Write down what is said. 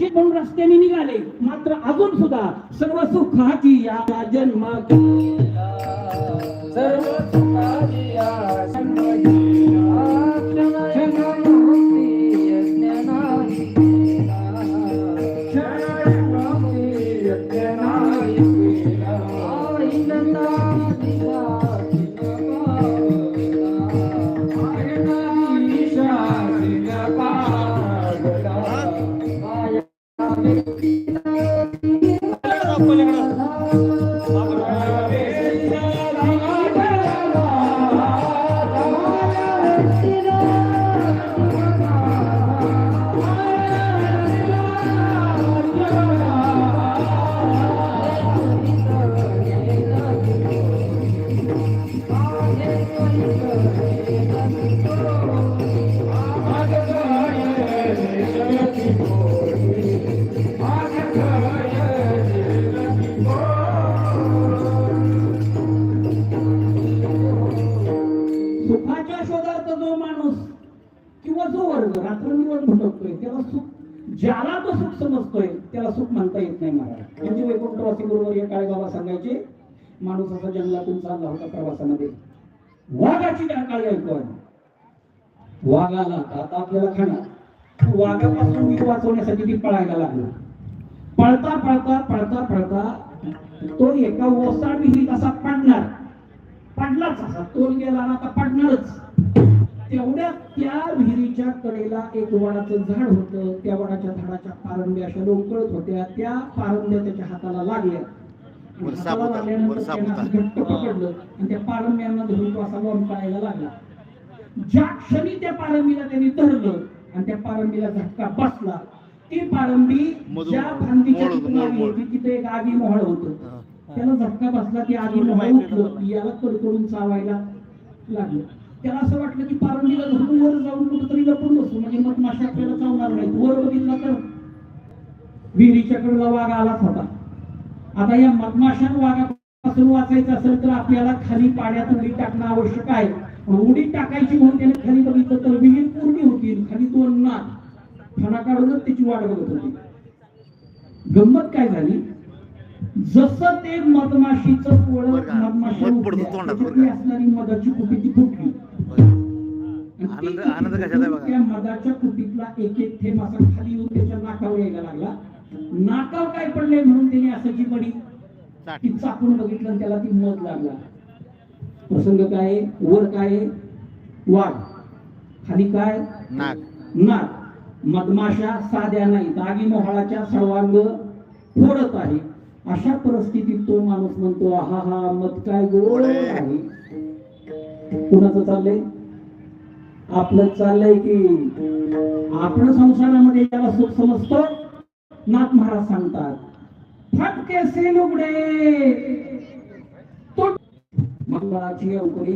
पाहिजे म्हणून रस्त्याने निघाले? मात्र अजून सुद्धा सर्व सुखाची या जन्म सर्व കപ്പലുകൾ सुखाच्या शोधात जो माणूस किंवा जो वर्ग रात्रंदिवस भटकतोय त्याला सुख ज्याला तो सुख समजतोय त्याला सुख म्हणता येत नाही महाराज. म्हणजे वैकुंठवासी बरोबर हे काय बाबा सांगायचे? माणूस असा जंगलातून चालला होता प्रवासामध्ये. वाघाची काळी ऐकून आली वाघ आला आता आपल्याला खाणार. वाघापासून मी वाचवण्यासाठी ती पळायला लागला. पळता पळता पळता पळता तो एका ओसाड विहिरीत असा पडणार. पडलाच असा. तोल गेला ना आता पडणारच. तेवढ्या त्या विहिरीच्या कडेला एक वडाचं झाड होतं. त्या वडाच्या झाडाच्या पारंब्या अशा लोंकळत होत्या. त्या पारंब्या त्याच्या हाताला लागल्या. आणि. घट्ट पकडलं त्या पारंब्यांना धरून तो असा लोंबकाळायला लागला. ज्या क्षणी त्या पारंबीला त्यांनी धरलं आणि त्या पारंबीला झटका बसला ती पारंबी ज्या फांदीच्या तिथे एक आगी मोहळ होतं. त्याला झटका बसला की आधी उठलं याला कडकडून चावायला लागलं. त्याला असं वाटलं की पारंबीला धरून वर जाऊन कुठेतरी लपून बसू. म्हणजे मग माशा आपल्याला चावणार नाही. वर बघितला तर विहिरीच्या कडेला वाघ आलाच होता. आता या मधमाशान वाघापासून वाचायचं असेल तर आपल्याला खाली पाण्यात उडी टाकणं आवश्यक आहे. उडी टाकायची म्हणून त्याने खाली बघितलं तर विहीर पूर्ण होती. खाली दोन नाक फणा काढूनच त्याची वाट बघत होती. गंमत काय झाली? जसं ते मधमाशीचं पोळं? मधमाशी? असणारी मधाची ती फुटली आनंद- कशाचा बघा. त्या मधाच्या कुटीतला एक एक थेंब असा खाली येऊन त्याच्या नाकावर यायला लागला नाकावर काय पडले म्हणून त्याने असं जी बडी चाट. ती चाकून बघितलं त्याला ती मध लागला प्रसंग काय? वर काय? वाघ खाली काय नाक नाक मधमाशा साध्या नाही दागी मोहळाच्या सर्वांग फोडत आहे अशा परिस्थितीत तो माणूस म्हणतो हा हा मत काय गोड आहे. कुणाचं चाललंय? आपलं चाललंय की आपण संसारामध्ये याला सुख समजतो? नाथ महाराज सांगतात फटके से लुगडे तो मंगळाची अंकुरी